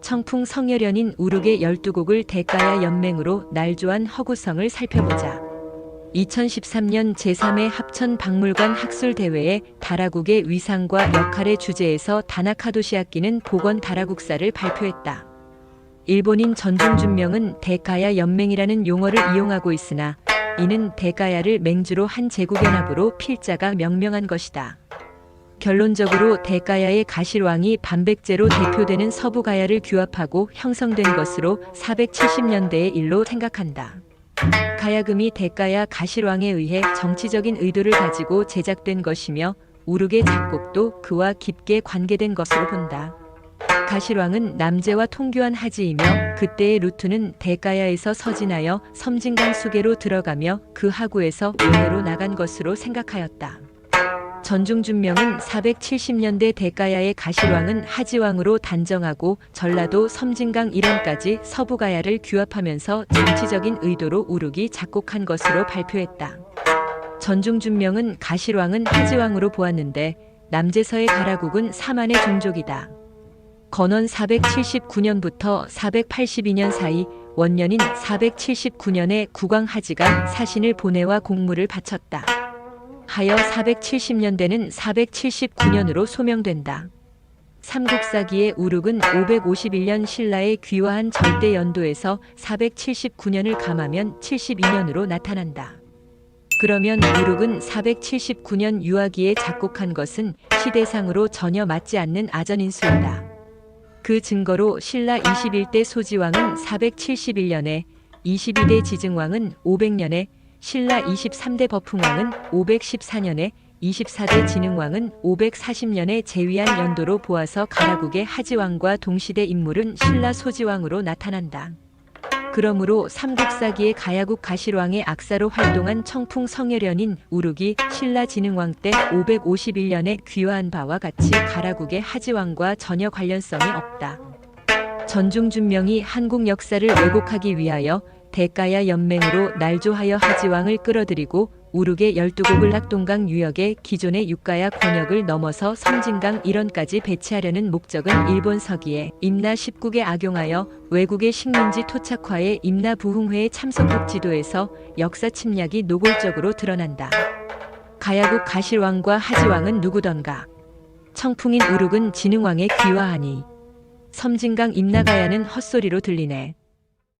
청풍 성열연인 우룩의 12곡을 대가야 연맹으로 날조한 허구성을 살펴보자. 2013년 제3회 합천 박물관 학술 대회에 다라국의 위상과 역할의 주제에서 다나카도시 악기는 복원 다라국사를 발표했다. 일본인 전종준명은 대가야 연맹이라는 용어를 이용하고 있으나 이는 대가야를 맹주로 한 제국연합으로 필자가 명명한 것이다. 결론적으로 대가야의 가실왕이 반백제로 대표되는 서부가야를 규합하고 형성된 것으로 470년대의 일로 생각한다. 가야금이 대가야 가실왕에 의해 정치적인 의도를 가지고 제작된 것이며 우르의 작곡도 그와 깊게 관계된 것으로 본다. 가실왕은 남제와 통교한 하지이며 그때의 루트는 대가야에서 서진하여 섬진강 수계로 들어가며 그 하구에서 외해로 나간 것으로 생각하였다. 전중준명은 470년대 대가야의 가실왕은 하지왕으로 단정하고 전라도 섬진강 일원까지 서부가야를 규합하면서 정치적인 의도로 우르기 작곡한 것으로 발표했다. 전중준명은 가실왕은 하지왕으로 보았는데 남제서의 가라국은 사만의 종족이다. 건원 479년부터 482년 사이 원년인 479년에 국왕 하지가 사신을 보내와 공물을 바쳤다. 하여 470년대는 479년으로 소명된다. 삼국사기의 우룩은 551년 신라의 귀화한 절대 연도에서 479년을 감하면 72년으로 나타난다. 그러면 우룩은 479년 유아기에 작곡한 것은 시대상으로 전혀 맞지 않는 아전인수이다. 그 증거로 신라 21대 소지왕은 471년에, 22대 지증왕은 500년에, 신라 23대 버풍왕은 514년에, 24대 진흥왕은 540년에 제위한 연도로 보아서 가라국의 하지왕과 동시대 인물은 신라 소지왕으로 나타난다. 그러므로 삼국사기의 가야국 가실왕의 악사로 활동한 청풍 성혜련인 우룩이 신라 진흥왕 때 551년에 귀화한 바와 같이 가라국의 하지왕과 전혀 관련성이 없다. 전중준명이 한국 역사를 왜곡하기 위하여 대가야 연맹으로 날조하여 하지왕을 끌어들이고 우룩의 12곡을 낙동강 유역의 기존의 육가야 권역을 넘어서 섬진강 일원까지 배치하려는 목적은 일본 서기에 임나 19개 악용하여 외국의 식민지 토착화에 임나 부흥회의 참석국 지도에서 역사 침략이 노골적으로 드러난다. 가야국 가실왕과 하지왕은 누구던가. 청풍인 우룩은 진흥왕에 귀화하니. 섬진강 임나가야는 헛소리로 들리네.